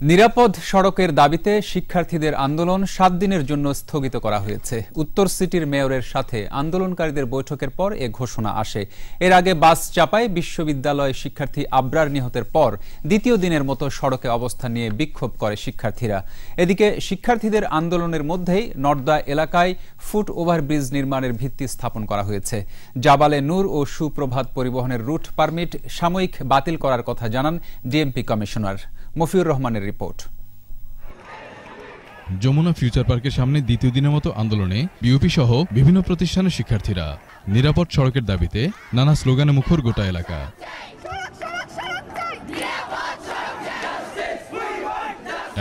নিরাপদ সড়কের দাবিতে শিক্ষার্থীদের আন্দোলন সাত দিনের জন্য স্থগিত করা হয়েছে। উত্তর সিটির মেয়রের সাথে আন্দোলনকারীদের বৈঠকের পর এ ঘোষণা আসে। এর আগে বাস চাপায় বিশ্ববিদ্যালয় শিক্ষার্থী আবরার নিহতের পর দ্বিতীয় দিনের মতো সড়কে অবস্থান নিয়ে বিক্ষোভ করে শিক্ষার্থীরা। এদিকে শিক্ষার্থীদের আন্দোলনের মধ্যেই নর্দা এলাকায় ফুট ওভারব্রিজ নির্মাণের ভিত্তি স্থাপন করা হয়েছে। জাবালে নূর ও সুপ্রভাত পরিবহনের রুট পারমিট সাময়িক বাতিল করার কথা জানান ডিএমপি কমিশনার। মফিউর রহমানের রিপোর্ট যমুনা ফিউচার পার্কের সামনে দ্বিতীয় দিনের মতো আন্দোলনে বিওপি সহ বিভিন্ন প্রতিষ্ঠানের শিক্ষার্থীরা। নিরাপদ সড়কের দাবিতে নানা স্লোগানে মুখর গোটা এলাকা।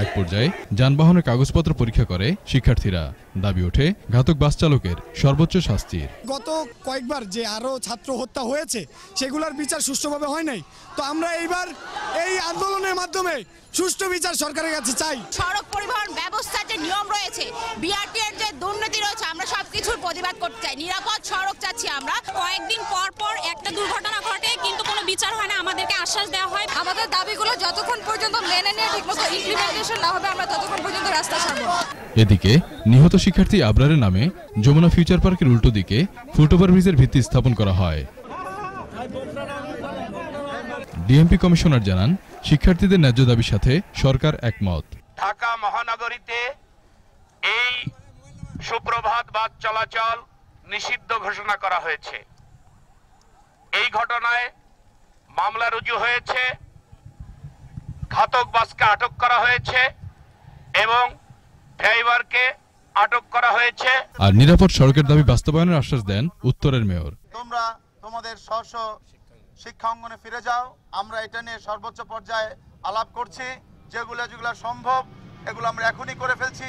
এক পর্যায়ে যানবাহনের কাগজপত্র পরীক্ষা করে শিক্ষার্থীরা। দাবি ওঠে ঘাতক বাস চালকের সর্বোচ্চ শাস্তির। গত কয়েকবার যে আরও ছাত্র হত্যা হয়েছে সেগুলোর বিচার সুষ্ঠুভাবে হয় নাই। তো আমরা এইবার এই আন্দোলনের মাধ্যমে সুষ্ঠু বিচার সরকারের কাছে চাই। সড়ক পরিবহন ব্যবস্থার যে নিয়ম রয়েছে বিআরটি এর যে দুর্নীতি রয়েছে আমরা সবকিছুর প্রতিবাদ করতে চাই। নিরাপদ সড়ক চাচ্ছি আমরা। কয়েকদিন পর পর একটা দুর্ঘটনা ঘটে কিন্তু কোনো বিচার হয় না। আমাদেরকে আশ্বাস দেওয়া হয়। আমাদের দাবিগুলো যতক্ষণ পর্যন্ত মেনে নিয়ে ঠিকমতো ইমপ্লিমেন্টেশন না হবে আমরা ততক্ষণ পর্যন্ত রাস্তা ছাড়বো। এদিকে নিহত শিক্ষার্থী আবরারের নামে যমুনা ফিউচার পার্কের উল্টো দিকে ফুটওভার ব্রিজের ভিত্তি স্থাপন করা হয়। ডিএমপি কমিশনার জানান শিক্ষার্থীদের ন্যায্য দাবির সাথে সরকার একমত। ঢাকা মহানগরীতে এই সুপ্রভাত বাস চলাচল নিষিদ্ধ ঘোষণা করা হয়েছে। এই ঘটনায় মামলা রুজু হয়েছে ঘাতক বাসকে আটক করা হয়েছে এবং ড্রাইভারকে আটক করা হয়েছে। আর নিরাপদ সড়কের দাবি বাস্তবায়নের আশ্বাস দেন উত্তরের মেয়র। তোমরা তোমাদের স্ব শিক্ষা অঙ্গনে ফিরে যাও। আমরা এটা নিয়ে সর্বোচ্চ পর্যায়ে আলাপ করছি। যেগুলো যেগুলো সম্ভব এগুলো আমরা এখনই করে ফেলছি।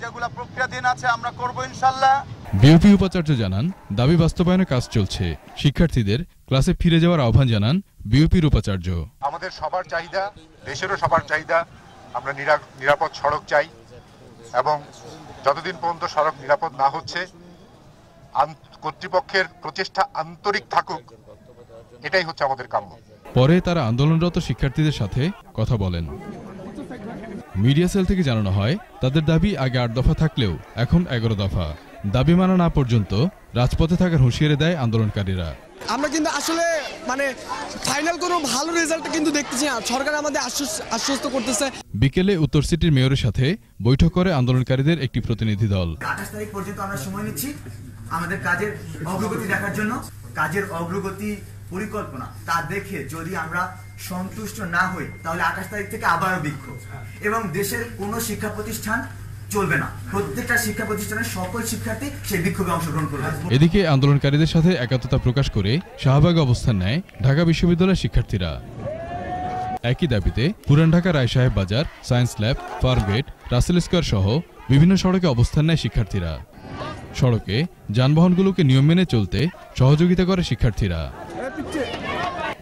যেগুলো প্রক্রিয়াধীন আছে আমরা করব ইনশাল্লাহ। বিওপি উপাচার্য জানান দাবি বাস্তবায়নের কাজ চলছে। শিক্ষার্থীদের ক্লাসে ফিরে যাওয়ার আহ্বান জানান বিওপির উপাচার্য। আমাদের সবার চাহিদা দেশেরও সবার চাহিদা আমরা নিরা- নিরাপদ সড়ক চাই। এবং যতদিন পর্যন্ত সড়ক নিরাপদ না হচ্ছে আন- কর্তৃপক্ষের প্রচেষ্টা আন্তরিক থাকুক। এটাই হচ্ছে আমাদের কাম্য। পরে তারা আন্দোলনরত শিক্ষার্থীদের সাথে কথা বলেন। মিডিয়া সেল থেকে জানানো হয় তাদের দাবি আগে আট দফা থাকলেও এখন এগারো দফা। দাবি মানা না পর্যন্ত রাজপথে থাকার হুঁশিয়ারি দেয় আন্দোলনকারীরা। আমরা কিন্তু আসলে মানে ফাইনাল কোনো ভালো রেজাল্ট কিন্তু দেখতেছি না। সরকার আমাদের আশ্বস্ত আশ্বস্ত করতেছে। বিকেলে উত্তর সিটির মেয়রের সাথে বৈঠক করে আন্দোলনকারীদের একটি প্রতিনিধি দল। আঠাশ তারিখ পর্যন্ত আমরা সময় নিচ্ছি আমাদের কাজের অগ্রগতি দেখার জন্য। কাজের অগ্রগতি পরিকল্পনা, তা দেখে যদি আমরা সন্তুষ্ট না হই, তাহলে আঠাশ তারিখ থেকে আবারও বিক্ষোভ। এবং দেশের কোনো শিক্ষা প্রতিষ্ঠান চলবে না। প্রত্যেকটা শিক্ষা প্রতিষ্ঠানের সকল শিক্ষার্থী সেই বিক্ষোভে অংশগ্রহণ করবে। এদিকে আন্দোলনকারীদের সাথে একাত্মতা প্রকাশ করে শাহবাগে অবস্থান নেয় ঢাকা বিশ্ববিদ্যালয়ের শিক্ষার্থীরা। একই দাবিতে পুরান ঢাকা রায় Saheb Bazar, science lab Farmgate Russell square সহ বিভিন্ন সড়কে অবস্থান নেয় শিক্ষার্থীরা। সড়কে যানবাহনগুলোকে নিয়ম মেনে চলতে সহযোগিতা করে শিক্ষার্থীরা।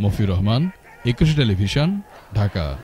মফিউর রহমান একুশে টেলিভিশন ঢাকা।